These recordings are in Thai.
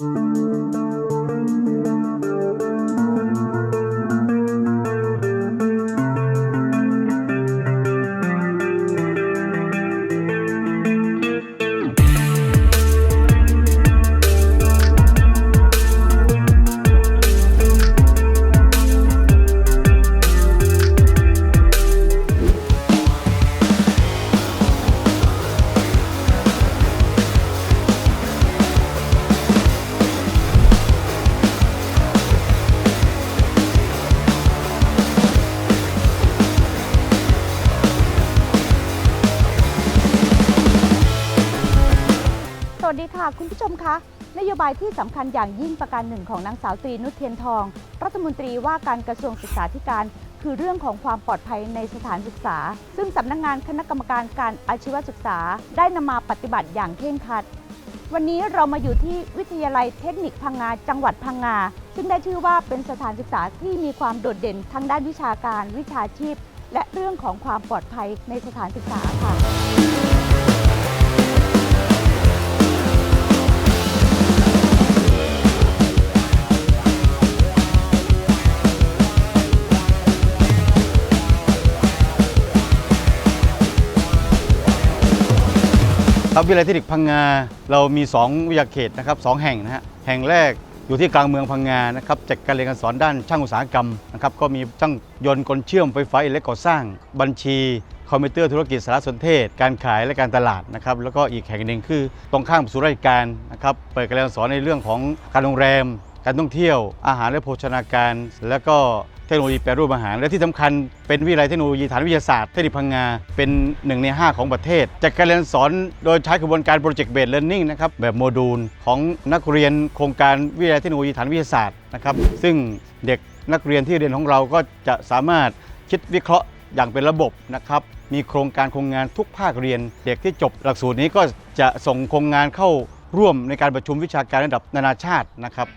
ส คุณผู้ชมคะ นโยบายที่สำคัญอย่างยิ่งประการหนึ่งของนางสาวตรีนุชเทียนทอง รัฐมนตรีว่าการกระทรวงศึกษาธิการ คือเรื่องของความปลอดภัยในสถานศึกษา ซึ่งสำนักงานคณะกรรมการการอาชีวศึกษา ได้นำมาปฏิบัติอย่างเคร่งครัด วันนี้เรามาอยู่ที่วิทยาลัยเทคนิคพังงา จังหวัดพังงา ซึ่งได้ชื่อว่าเป็นสถานศึกษาที่มีความโดดเด่นทั้งด้านวิชาการ วิชาชีพ และเรื่องของความปลอดภัยในสถานศึกษาค่ะ วิทยาลัยเทคนิคพังงา เรามี 2 วิทยาเขตนะครับสองแห่งนะฮะแห่งแรกอยู่ที่กลางเมืองพังงานะครับจัดการเรียนการสอนด้านช่างอุตสาหกรรมนะครับก็มีช่างยนต์กลเชื่อมไฟฟ้าอิเล็กก่อสร้าง บัญชี คอมพิวเตอร์ธุรกิจสารสนเทศ การขายและการตลาดนะครับแล้วก็อีกแห่งหนึ่งคือตรงข้ามศูนย์ราชการนะครับเปิดการเรียนการสอนในเรื่องของการโรงแรม การท่องเที่ยวอาหารและโภชนาการ แล้วก็เทคโนโลยีแปรรูปอาหาร และที่สำคัญเป็นวิทยาลัยเทคโนโลยีฐานวิทยาศาสตร์เทคนิคพังงา เป็นหนึ่งใน 5 ของประเทศ จากการเรียนสอนโดยใช้กระบวนการ Project Based Learning นะครับแบบโมดูลของนักเรียนโครงการวิทยาลัยเทคโนโลยีฐานวิทยาศาสตร์นะครับซึ่งเด็กนักเรียนที่เรียนของเราก็จะสามารถคิดวิเคราะห์อย่างเป็นระบบนะครับมีโครงการโครงงานทุกภาคเรียน เด็กที่จบหลักสูตรนี้ก็จะส่งโครงงานเข้าร่วมในการประชุมวิชาการระดับนานาชาตินะครับ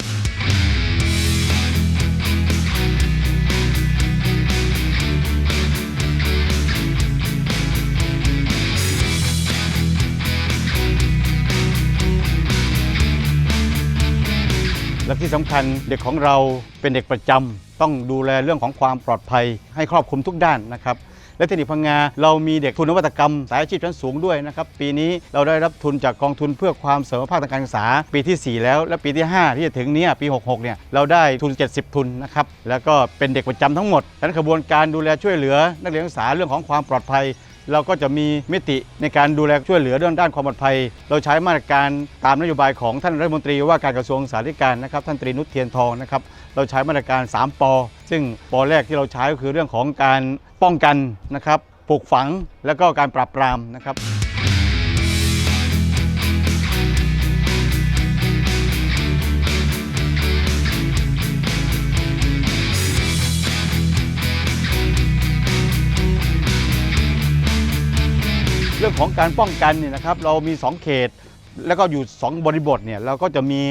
และที่สำคัญเด็กของเราเป็นเด็กประจำต้องดูแลเรื่องของความปลอดภัย ให้ครอบคลุมทุกด้านนะครับและเทคนิคพังงาเรามีเด็กทุนนวัตกรรม สายอาชีพชั้นสูงด้วยนะครับปีนี้เราได้รับทุนจากกองทุนเพื่อความเสมอภาคทางการศึกษา ปีที่ 4 แล้ว และปีที่ 5 ที่จะถึงนี้ปี 66เนี่ยเราได้ทุน 70 ทุนนะครับแล้วก็เป็นเด็กประจำทั้งหมดดังนั้นกระบวนการดูแลช่วยเหลือ นักเรียนนักศึกษาเรื่องของความปลอดภัย เราก็จะมีมิติในการดูแลช่วยเหลือเรื่องด้านความปลอดภัย เราใช้มาตรการตามนโยบายของท่านรัฐมนตรีว่าการกระทรวงสาธารณสุขนะครับท่านตรีนุชเทียนทองนะครับเราใช้มาตรการ 3 ปอ ซึ่งปอแรกที่เราใช้ก็คือเรื่องของการป้องกันนะครับปลูกฝังและก็การปราบปรามนะครับ รื่องของการป้องกันเนี่ยนะครับเรามี 2 เขต แล้วก็อยู่ 2 บริบทเนี่ยเราก็จะมี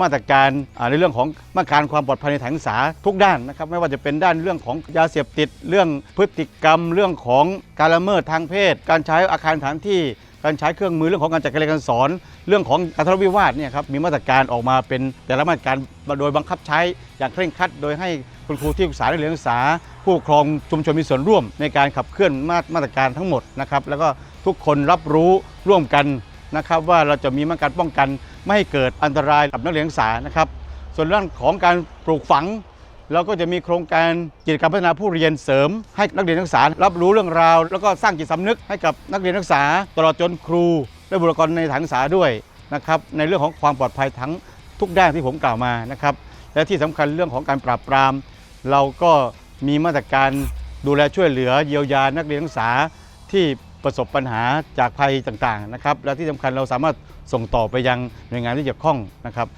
มาตรการในเรื่องของมาตรการความปลอดภัยในทางศึกษาทุกด้านนะครับไม่ว่าจะเป็นด้านเรื่องของยาเสพติด เรื่องพฤติกรรม เรื่องของการละเมิดทางเพศ การใช้อาคารสถานที่ การใช้เครื่องมือเรื่องของการจัดการเรียนการสอน เรื่องของการทะเลาะวิวาทเนี่ยครับมีมาตรการออกมาเป็นแต่ละมาตรการโดยบังคับใช้อย่างเคร่งครัด โดยให้คุณครูที่ปรึกษานักเรียนนักศึกษา ผู้ปกครองชุมชนมีส่วนร่วมในการขับเคลื่อนมามาตรการทั้งหมดนะครับแล้วก็ ทุกคนรับรู้ร่วมกันนะครับว่าเราจะมีมาตรการป้องกัน ไม่ให้เกิดอันตรายกับนักเรียนนักศึกษานะครับ ส่วนเรื่องของการปลูกฝัง เราก็จะมีโครงการกิจกรรมพัฒนาผู้เรียนเสริม ให้นักเรียนนักศึกษา รับรู้เรื่องราว แล้วก็สร้างจิตสำนึกให้กับนักเรียนนักศึกษา ตลอดจนครูและบุคลากรในทางศึกษาด้วยนะครับในเรื่องของความปลอดภัยทั้งทุกด้านที่ผมกล่าวมานะครับและที่สำคัญเรื่องของการปราบปราม เราก็มีมาตรการดูแลช่วยเหลือเยียวยานักเรียนนักศึกษาที่ ประสบปัญหาจากภัยต่างๆนะครับและที่สำคัญเราสามารถส่งต่อไปยังหน่วยงานที่เกี่ยวข้องนะครับ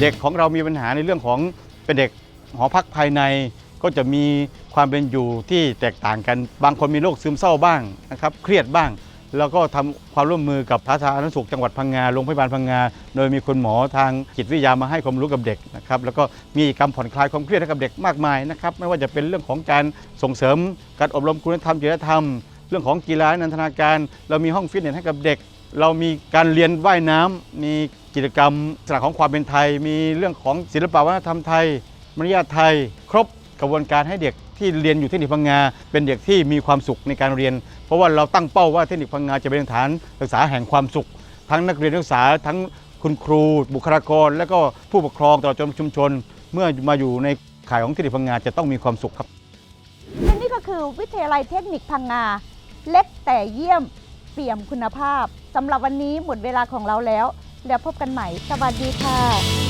เด็กของเรามีปัญหาในเรื่องของเป็นเด็กหอพักภายใน ก็จะมีความเป็นอยู่ที่แตกต่างกัน บางคนมีโรคซึมเศร้าบ้างนะครับเครียดบ้าง แล้วก็ทำความร่วมมือกับสาธารณสุขจังหวัดพังงาโรงพยาบาลพังงา โดยมีคุณหมอทางจิตวิทยามาให้ความรู้กับเด็กนะครับแล้วก็มีกิจกรรมผ่อนคลายความเครียดให้กับเด็กมากมายนะครับไม่ว่าจะเป็นเรื่องของการส่งเสริม การอบรมคุณธรรมจริยธรรม เรื่องของกีฬานันทนาการ เรามีห้องฟิตเนสให้กับเด็ก เรามีการเรียนว่ายน้ำมีกิจกรรมสระของความเป็นไทย มีเรื่องของศิลปวัฒนธรรมไทยมารยาทไทย ครบ กระบวนการให้เด็กที่เรียนอยู่เทคนิคพังงา เป็นเด็กที่มีความสุขในการเรียน เพราะว่าเราตั้งเป้าว่าเทคนิคพังงาจะเป็นฐานศึกษาแห่งความสุข ทั้งนักเรียนนักศึกษาทั้งคุณครู บุคลากร และก็ผู้ปกครองตลอดจนชุมชน เมื่อมาอยู่ในข่ายของเทคนิคพังงาจะต้องมีความสุขครับและนี่ก็คือวิทยาลัยเทคนิคพังงา เล็กแต่เยี่ยมเปี่ยมคุณภาพสำหรับวันนี้หมดเวลาของเราแล้ว แล้วพบกันใหม่ สวัสดีค่ะ